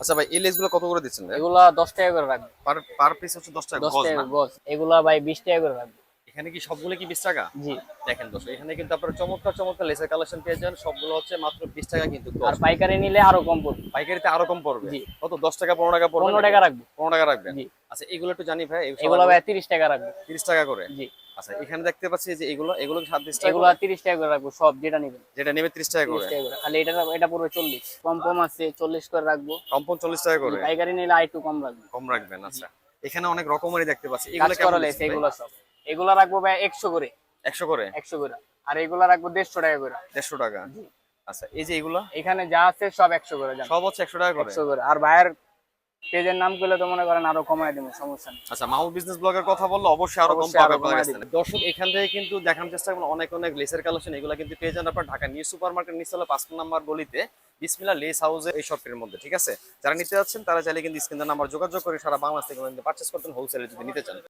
আচ্ছা ভাই এই লেসগুলো কত করে দিচ্ছেন? এগুলা দশ টাকা করে রাখব। পার পার পিস হচ্ছে দশ টাকা দশ গজ টাকা না? গজ। এগুলা ভাই বিশ টাকা করে রাখব। এখানে কি সবগুলো কি বিশ টাকা? জি। দেখেন দোষ এখানে কিন্তু আপনার চমৎকার চমৎকার লেসের কালেকশন পেয়ে যান সবগুলো হচ্ছে মাত্র বিশ টাকা কিন্তু আর পাইকারি নিলে আরও কম পড়বে। পাইকারিতে আরও কম পড়বে। কত? দশ টাকা পনেরো টাকা পড়বে পনেরো টাকা রাখব। পনেরো টাকা রাখবেন? জি। আচ্ছা এগুলো একটু জানি ভাই এগুলা ভাই তিরিশ টাকা রাখব। তিরিশ টাকা করে? জি। আচ্ছা এখানে দেখতে পাচ্ছি যে এগুলো এগুলো কি সাতত্রিশ টাকা এগুলা করে? তিরিশ টাকা করে রাখব সব যেটা নেবেন। যেটা নেবে ত্রিশ টাকা তিরিশ করে টাকা করে। খালি এটা এটা পড়বে চল্লিশ। কম কম আছে চল্লিশ করে রাখব। কম্পন চল্লিশ টাকা করে। পাইকারি নিলে আর একটু কম রাখব। কম রাখবেন আচ্ছা। এখানে অনেক রকমেরই দেখতে পাচ্ছি। এগুলো কেমন ভাই? এগুলা সব। এগুলা রাখব ভাই একশো করে। একশো করে? একশো করে। আর এগুলা রাখব দেড়শো টাকা করে। দেড়শো টাকা? আচ্ছা এই যে এগুলো? এখানে যা আছে সব একশো করে জান। সব হচ্ছে একশো টাকা করে? একশো করে। আর ভাইয়ের পেজের নাম করলে তো মনে করেন আরও কমায় দেবো সমস্যা নেই। আচ্ছা মাহমুদ বিজনেস ব্লগের কথা বললে অবশ্যই আরও কম পাবে আপনার দর্শক এখান থেকে কিন্তু দেখানোর চেষ্টা করবেন অনেক অনেক লেসের কালেকশন এগুলো কিন্তু পেয়ে যান আপনার ঢাকা নিউ সুপার মার্কেট নিচতলা পাঁচ নাম্বার গলিতে বিসমিল্লা লেস হাউসে এই শপের মধ্যে ঠিক আছে? যারা নিতে যাচ্ছেন তারা চাইলে কিন্তু স্ক্রিনের নাম্বার যোগাযোগ করে সারা বাংলাদেশ থেকে পারচেস করতেন হোলসেলে যদি নিতে চান।